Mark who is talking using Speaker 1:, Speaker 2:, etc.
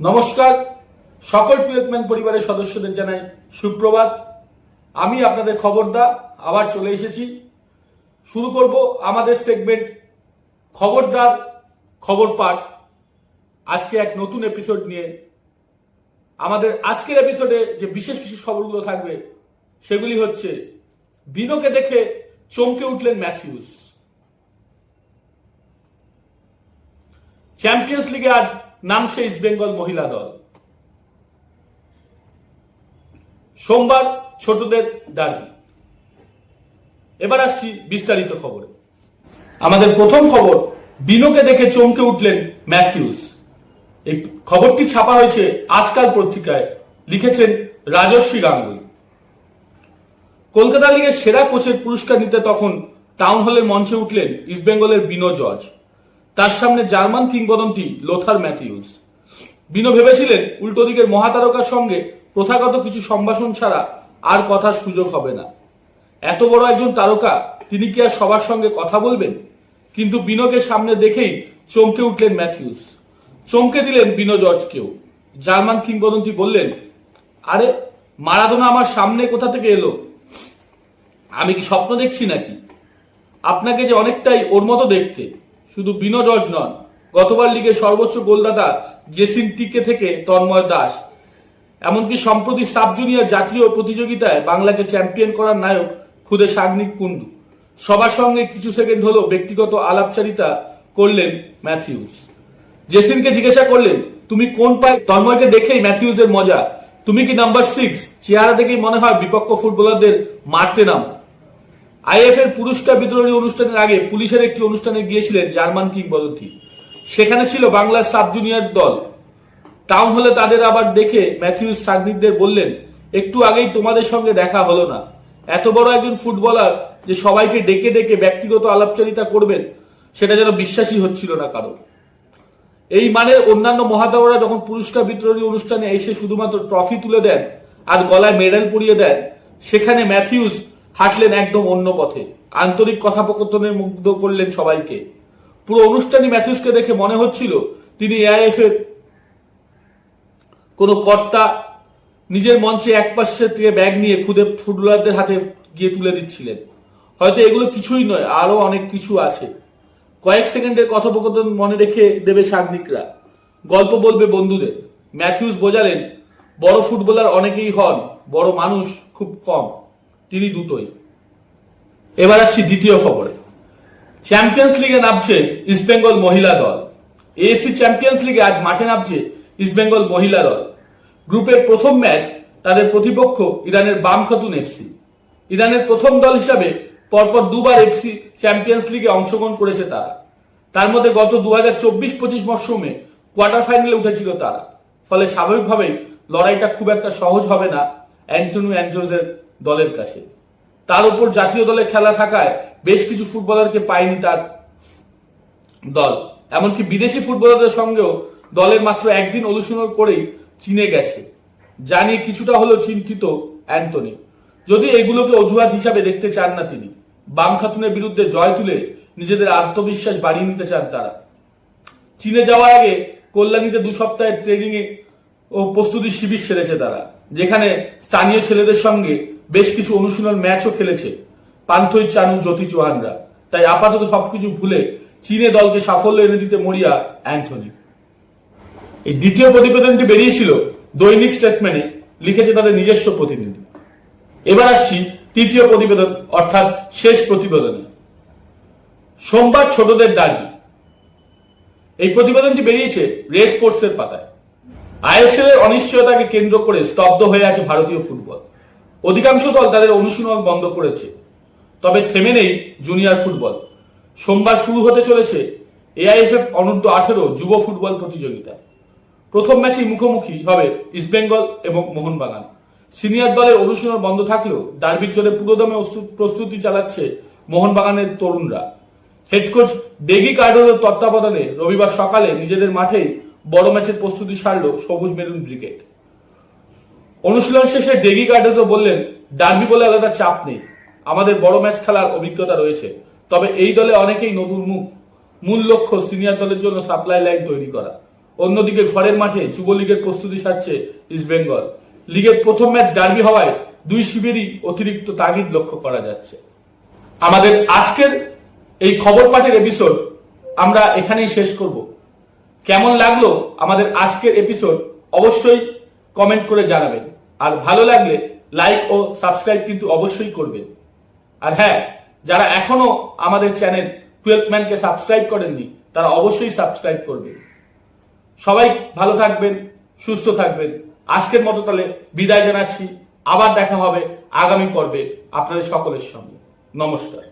Speaker 1: নমস্কার। সকল টুয়েলভম্যান পরিবারের সদস্যদের জানাই সুপ্রভাত। আমি আপনাদের খবরদা আবার চলে এসেছি। শুরু করব আমাদের সেগমেন্ট খবরদার, খবর পাঠ। আজকে এক নতুন এপিসোড নিয়ে। আমাদের আজকের এপিসোডে যে বিশেষ বিশেষ খবরগুলো থাকবে, সেগুলি হচ্ছে, বিনোকে দেখে চমকে উঠলেন ম্যাথিউস। চ্যাম্পিয়ন্স লিগে আজ নামছে ইস্ট বেঙ্গল মহিলা দল। সোমবার ছোটদের ডার্বি এবার আসছি বিস্তারিত খবরে। আমাদের প্রথম খবর, বিনোকে দেখে চমকে উঠলেন ম্যাথিউস। এই খবরটি ছাপা হয়েছে আজকাল পত্রিকায়, লিখেছেন রাজস্বী গাঙ্গুলি। কলকাতা লিগের সেরা কোচের পুরস্কার নিতে তখন টাউন হলের মঞ্চে উঠলেন ইস্টবেঙ্গলের বিনো জর্জ তার সামনে জার্মান কিংবদন্তি লোথার ম্যাথিউস। বিনো ভেবেছিলেন উল্টো দিকের মহাতারকার সঙ্গে প্রথাগত কিছু সম্ভাষণ ছাড়া আর কথার সুযোগ হবে না। এত বড় একজন তারকা, তিনি কি আর সবার সঙ্গে কথা বলবেন? কিন্তু বিনোকে সামনে দেখেই চমকে উঠলেন ম্যাথিউস। চমকে দিলেন বিনো জর্জকেও। জার্মান কিংবদন্তি বললেন, আরে, মারাদোনা আমার সামনে কোথা থেকে এলো? আমি কি স্বপ্ন দেখছি নাকি? আপনাকে যে অনেকটাই ওর মতো দেখতে। শুধু বিনো জর্জ নন, গতবার লিগে সর্বোচ্চ গোলদাতা জেসিন টিকে থেকে তন্ময় দাস। এমনকি সম্প্রতি সাব জুনিয়র জাতীয় প্রতিযোগিতায় বাংলাকে চ্যাম্পিয়ন করার নায়ক খুদে সাগনিক কুন্ডু সবার সঙ্গে কিছু সেকেন্ড হলো ব্যক্তিগত আলাপচারিতা করলেন ম্যাথিউস। জেসিনকে জিজ্ঞাসা করলেন, তুমি কোন পায়ে তন্ময়কে দেখেই ম্যাথিউসের মজা। তুমি কি নাম্বার সিক্স চেহারা দেখেই মনে হয় বিপক্ষ ফুটবলারদের মারতে নামো। আইএফ এর পুরস্কার বিতরণী অনুষ্ঠানের আগে পুলিশের একটি অনুষ্ঠানে গিয়েছিলেন জার্মান কিংবদন্তি। সেখানে ছিল বাংলার সাব জুনিয়র দল। টাউন হলে তাদের আবার দেখে ম্যাথিউস সাগনিকদের বললেন, একটু আগেই তোমাদের সঙ্গে দেখা হলো না। এত বড় একজন ফুটবলার যে সবাইকে ডেকে ডেকে ব্যক্তিগত আলাপচারিতা করবেন, সেটা যেন বিশ্বাসই হচ্ছিল না কারও এই মানের অন্যান্য মহাতাররা যখন পুরস্কার বিতরণী অনুষ্ঠানে এসে শুধুমাত্র ট্রফি তুলে দেন আর গলায় মেডেল পরিয়ে দেন, সেখানে ম্যাথিউস হাঁটলেন একদম অন্য পথে। আন্তরিক কথোপকথনে মুগ্ধ করলেন সবাইকে। পুরো অনুষ্ঠানই ম্যাথিউসকে দেখে মনে হচ্ছিল তিনি এআইএফ এর কোন কর্তা নিজের মঞ্চে এক পাশের থেকে ব্যাগ নিয়ে খুদে ফুটবলারদের হাতে গিয়ে তুলে দিচ্ছিলেন। হয়তো এগুলো কিছুই নয় আরও অনেক কিছু আছে। কয়েক সেকেন্ডের কথোপকথন মনে রেখে দেবে সাগনিকরা গল্প বলবে বন্ধুদের। ম্যাথিউস বোঝালেন, বড় ফুটবলার অনেকেই হন, বড় মানুষ খুব কম। তিনি দুটোই। এবার আসছি দ্বিতীয় খবরে। চ্যাম্পিয়ন্স লিগে নামছে ইস্টবেঙ্গল মহিলা দল। এএফসি চ্যাম্পিয়ন্স লিগে আজ মাঠে নামছে ইস্টবেঙ্গল মহিলা দল। গ্রুপের প্রথম ম্যাচ তাদের প্রতিপক্ষ ইরানের বাম খাতুন এফসি ইরানের প্রথম দল হিসাবে পরপর দুবার এফসি চ্যাম্পিয়ন্স লিগে অংশগ্রহণ করেছে তারা। তার মধ্যে গত দু হাজার চব্বিশ পঁচিশ মরশুমে কোয়ার্টার ফাইনালে উঠেছিল তারা। ফলে স্বাভাবিকভাবেই লড়াইটা খুব একটা সহজ হবে না অ্যান্টনি অ্যান্ড্রোজের দলের কাছে। তার উপর জাতীয় দলে খেলা থাকায় বেশ কিছু ফুটবলারকে পায়নি তার দল। এমনকি বিদেশি ফুটবলারদের সঙ্গেও দলের মাত্র একদিন অনুশীলন করেই চীনে গেছে। জানিয়ে কিছুটা হলেও চিন্তিত অ্যান্টনি। যদি এগুলোকে অজুহাত হিসাবে দেখতে চান না তিনি, বাম খাতুনের বিরুদ্ধে জয় তুলে নিজেদের আত্মবিশ্বাস বাড়িয়ে নিতে চান তারা। চীনে যাওয়ার আগে কল্যাণীতে দু সপ্তাহের ট্রেনিং ও প্রস্তুতি শিবির সেরেছে তারা, যেখানে স্থানীয় ছেলেদের সঙ্গে বেশ কিছু অনুশীলন ম্যাচও খেলেছে। পান্থই চানু জ্যোতি চৌহানরা। তাই আপাতত সবকিছু ভুলে চীনে দলকে সাফল্য এনে দিতে মরিয়া অ্যান্থনি। এই দ্বিতীয় প্রতিবেদনটি বেরিয়েছিল দৈনিক স্টেটমেন্টে লিখেছে তাদের নিজস্ব প্রতিনিধি। এবার আসছি তৃতীয় প্রতিবেদন, অর্থাৎ শেষ প্রতিবেদনে। সোমবার ছোটদের ডার্বি এই প্রতিবেদনটি বেরিয়েছে রেস স্পোর্টসের পাতায়। আইএসএল এর অনিশ্চয়তাকে কেন্দ্র করে স্তব্ধ হয়ে আছে ভারতীয় ফুটবল। অধিকাংশ দল তাদের অনুশীলন বন্ধ করেছে। তবে থেমে নেই জুনিয়র ফুটবল। সোমবার শুরু হতে চলেছে এআইএফএফ অনূর্ধ্ব আঠেরো যুব ফুটবল প্রতিযোগিতা। প্রথম ম্যাচেই মুখোমুখি হবে ইস্টবেঙ্গল এবং মোহনবাগান। সিনিয়র দলের অনুশীলন বন্ধ থাকলেও ডার্বির জন্য পুরোদমে প্রস্তুতি চালাচ্ছে মোহনবাগানের তরুণরা। হেড কোচ ডেগি কার্ডোর তত্ত্বাবধানে রবিবার সকালে নিজেদের মাঠেই বড় ম্যাচের প্রস্তুতি সারল সবুজ মেরুন ব্রিগেড। অনুশীলন শেষে ডেগি গার্ডেসও বললেন, ডার্বি বলে আলাদা চাপ নেই। আমাদের বড় ম্যাচ খেলার অভিজ্ঞতা রয়েছে। তবে এই দলে অনেকেই নতুন মুখ। মূল লক্ষ্য সিনিয়র দলের জন্য সাপ্লাই লাইন তৈরি করা। অন্যদিকে ঘরের মাঠে যুবলীগের প্রস্তুতি সারছে ইস্ট বেঙ্গল। লিগের প্রথম ম্যাচ ডার্বি হওয়ায় দুই শিবিরই অতিরিক্ত তাগিদ লক্ষ্য করা যাচ্ছে। আমাদের আজকের এই খবর পাঠের এপিসোড আমরা এখানেই শেষ করব। কেমন লাগল আমাদের আজকের এপিসোড? অবশ্যই কমেন্ট করে জানাবেন। আর ভালো লাগলে লাইক ও সাবস্ক্রাইব কিন্তু অবশ্যই করবেন। আর হ্যাঁ যারা এখনও আমাদের চ্যানেল টুয়েলভ ম্যানকে সাবস্ক্রাইব করেননি, তারা অবশ্যই সাবস্ক্রাইব করবেন। সবাই ভালো থাকবেন, সুস্থ থাকবেন। আজকের মতো তাহলে বিদায় জানাচ্ছি। আবার দেখা হবে আগামী পর্বে আপনাদের সকলের সঙ্গে। নমস্কার।